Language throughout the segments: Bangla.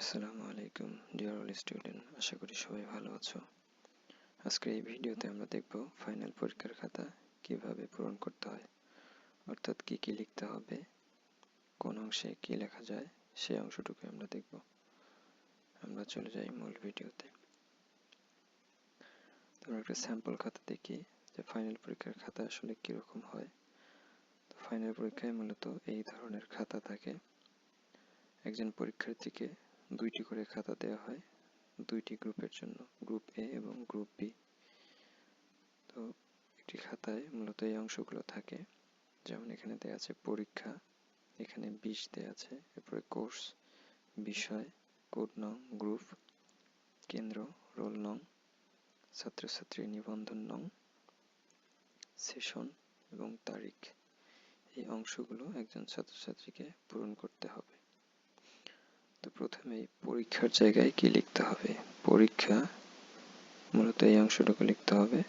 আসসালামু আলাইকুম ডিয়ার অল স্টুডেন্ট আশা করি সবাই ভালো আছো। আজকের এই ভিডিওতে আমরা দেখব ফাইনাল পরীক্ষার খাতা কীভাবে পূরণ করতে হয়, অর্থাৎ কি কি লিখতে হবে, কোন অংশে কি লেখা যায় সেই অংশটুকু আমরা দেখব। আমরা চলে যাই মূল ভিডিওতে। তোমরা একটা স্যাম্পল খাতা দেখি যে ফাইনাল পরীক্ষার খাতা আসলে কীরকম হয়। তো ফাইনাল পরীক্ষায় মূলত এই ধরনের খাতা থাকে। একজন পরীক্ষার্থীকে দুইটি করে খাতা দেওয়া হয়, দুইটি গ্রুপের জন্য, গ্রুপ এ এবং গ্রুপ বি তো একটি খাতায় মূলত এই অংশগুলো থাকে, যেমন এখানে দেওয়া আছে পরীক্ষা, এখানে বিষ দেওয়া আছে, এরপরে কোর্স, বিষয়, কোড নং, গ্রুপ, কেন্দ্র, রোল নং, ছাত্রছাত্রী নিবন্ধন নং, সেশন এবং তারিখ। এই অংশগুলো একজন ছাত্রছাত্রীকে পূরণ করতে হবে। তো প্রথমেই পরীক্ষার জায়গায় কি লিখতে হবে? পরীক্ষা, মূলত এই অংশটুকু লিখতে হবে।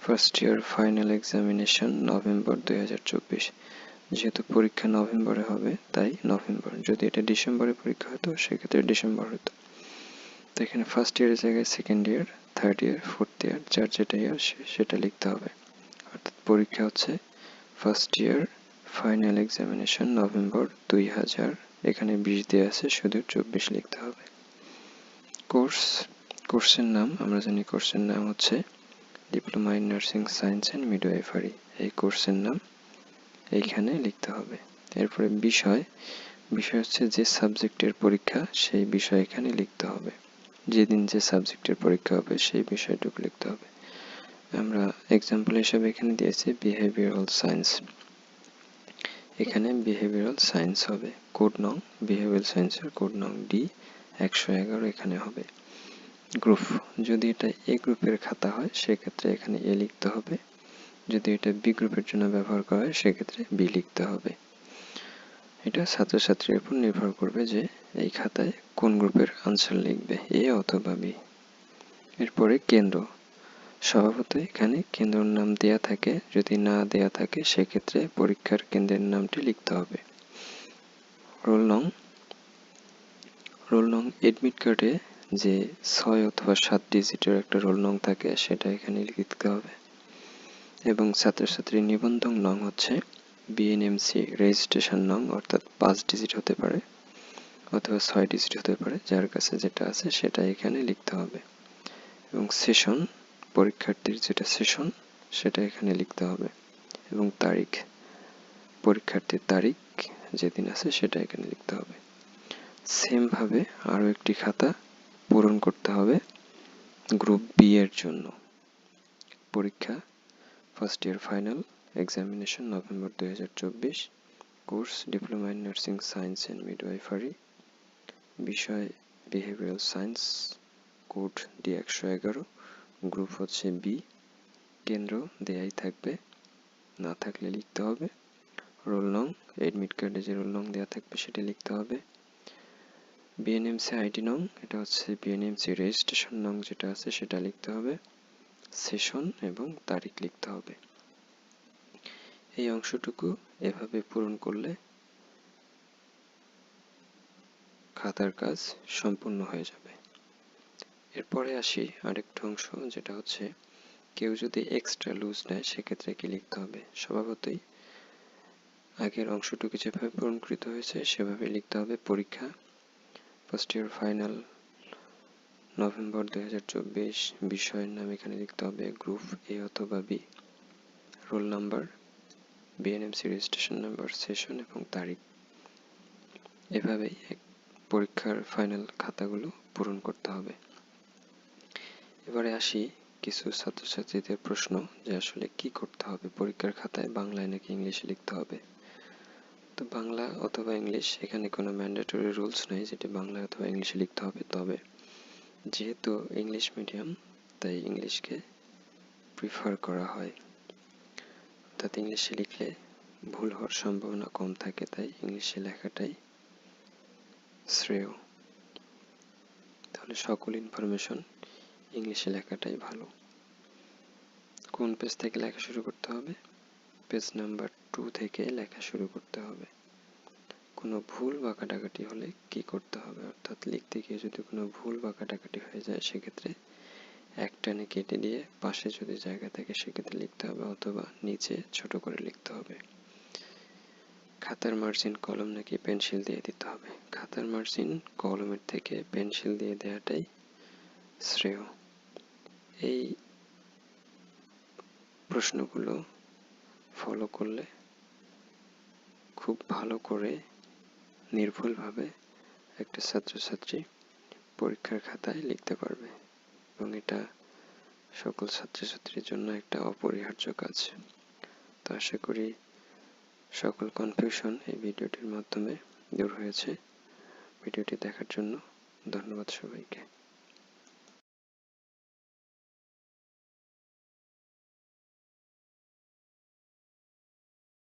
First year final examination November দুই যেহেতু পরীক্ষা নভেম্বরে হবে, তাই নভেম্বর। যদি এটা ডিসেম্বরে পরীক্ষা হতো, সেক্ষেত্রে ডিসেম্বর হতো। তো এখানে ফার্স্ট ইয়ারের জায়গায় second year third year fourth year যার যেটা ইয়ার সেটা লিখতে হবে। অর্থাৎ পরীক্ষা হচ্ছে first year final examination November দুই হাজার এখানে বিশ দেওয়া আছে, শুধু চব্বিশ লিখতে হবে। কোর্স, কোর্সের নাম, আমরা জানি কোর্সের নাম হচ্ছে diploma in nursing science and midwifery এই কোর্সের নাম এইখানে লিখতে হবে। এরপরে বিষয় বিষয় হচ্ছে যে সাবজেক্টের পরীক্ষা, সেই বিষয় এখানে লিখতে হবে। যেদিন যে সাবজেক্টের পরীক্ষা হবে, সেই বিষয়টুকু লিখতে হবে। আমরা এক্সাম্পল হিসাবে এখানে দিয়েছি বিহেভিয়ারাল সায়েন্স এখানে বিহেভিয়ারাল সায়েন্স হবে। কোড নং বিহেভিয়ারাল সায়েন্সের কোড নং ডি একশো এগারো এখানে হবে। গ্রুপ যদি এটা এ গ্রুপের খাতা হয়, সেক্ষেত্রে এখানে এ লিখতে হবে। যদি এটা বি গ্রুপের জন্য ব্যবহার করা হয়, সেক্ষেত্রে বি লিখতে হবে। এটা ছাত্রছাত্রীর উপর নির্ভর করবে যে এই খাতায় কোন গ্রুপের আনসার লিখবে এ অথবা বি এরপরে কেন্দ্র স্বভাবত এখানে কেন্দ্রের নাম দেয়া থাকে। যদি না দেয়া থাকে, সেক্ষেত্রে পরীক্ষার কেন্দ্রের নামটি লিখতে হবে। রোল নং। রোল নং এডমিট কার্ডে যে ছয় অথবা সাত ডিজিটের একটা রোল নং থাকে, সেটা এখানে লিখতে হবে। এবং ছাত্রছাত্রীর নিবন্ধন নং হচ্ছে বিএনএমসি রেজিস্ট্রেশন নং, অর্থাৎ পাঁচ ডিজিট হতে পারে অথবা ছয় ডিজিট হতে পারে। যার কাছে যেটা আছে সেটা এখানে লিখতে হবে। এবং সেশন পরীক্ষার্থীর যেটা সেশন সেটা এখানে লিখতে হবে। এবং তারিখ, পরীক্ষার্থীর তারিখ যেদিন আছে, সেটা এখানে লিখতে হবে। সেমভাবে আরও একটি খাতা পূরণ করতে হবে গ্রুপ বি এর জন্য। পরীক্ষা first year final examination November দুই হাজার চব্বিশ course diploma in nursing science and midwifery বিষয় বিহেভিয়ারাল সায়েন্স কোড ডি একশো এগারো গ্রুপ হচ্ছে বি কেন্দ্র দেয়াই থাকবে, না থাকলে লিখতে হবে। রোল নং এডমিট কার্ডে যে রোল নং দেওয়া থাকবে সেটা লিখতে হবে। বিএনএমসি আইডি নং, এটা হচ্ছে বিএনএমসি রেজিস্ট্রেশন নং যেটা আছে সেটা লিখতে হবে। সেশন এবং তারিখ লিখতে হবে। এই অংশটুকু এভাবে পূরণ করলে খাতার কাজ সম্পূর্ণ হয়ে যাবে। এরপরে আসি আরেকটা অংশ, যেটা হচ্ছে কেউ যদি এক্সট্রা লুজ নেয়, সেক্ষেত্রে কি লিখতে হবে? স্বভাবতই আগের অংশটুকু যেভাবে পূরণকৃত হয়েছে, সেভাবে লিখতে হবে পরীক্ষা। ফার্স্ট ইয়ার ফাইনাল নভেম্বর দুই হাজার চব্বিশ, বিষয়ের নাম এখানে লিখতে হবে গ্রুপ এ অথবা B roll number BNMC registration number session এবং তারিখ। এভাবেই পরীক্ষার ফাইনাল খাতাগুলো পূরণ করতে হবে। এবারে আসি কিছু ছাত্রছাত্রীদের প্রশ্ন যে আসলে কি করতে হবে? পরীক্ষার খাতায় বাংলায় নাকি ইংলিশে লিখতে হবে? তো বাংলা অথবা ইংলিশ এখানে কোনো ম্যান্ডেটরি রুলস নেই যেটি বাংলা অথবা ইংলিশে লিখতে হবে। তবে যেহেতু ইংলিশ মিডিয়াম তাই ইংলিশকে প্রিফার করা হয়। অর্থাৎ ইংলিশে লিখলে ভুল হওয়ার সম্ভাবনা কম থাকে, তাই ইংলিশে লেখাটাই শ্রেয়। তাহলে সকল ইনফরমেশন ইংলিশে লেখাটাই ভালো। কোন পেজ থেকে লেখা শুরু করতে হবে? পেজ নাম্বার টু থেকে লেখা শুরু করতে হবে। কোনো ভুল বা কাটাকাটি হলে কি করতে হবে? অর্থাৎ লিখতে গিয়ে যদি কোনো ভুল বা কাটাকাটি হয়ে যায়, সেক্ষেত্রে একটানে কেটে দিয়ে পাশে যদি জায়গা থাকে, সেক্ষেত্রে লিখতে হবে অথবা নিচে ছোট করে লিখতে হবে। খাতার মার্জিন কলম নাকি পেন্সিল দিয়ে দিতে হবে? খাতার মার্জিন কলমের থেকে পেন্সিল দিয়ে দেওয়াটাই শ্রেয়। এই প্রশ্নগুলো ফলো করলে খুব ভালো করে নির্ভুলভাবে একটা ছাত্রছাত্রী পরীক্ষার খাতায় লিখতে পারবে। এবং এটা সকল ছাত্রছাত্রীর জন্য একটা অপরিহার্য কাজ। তো আশা করি সকল কনফিউশন এই ভিডিওটির মাধ্যমে দূর হয়েছে। ভিডিওটি দেখার জন্য ধন্যবাদ সবাইকে।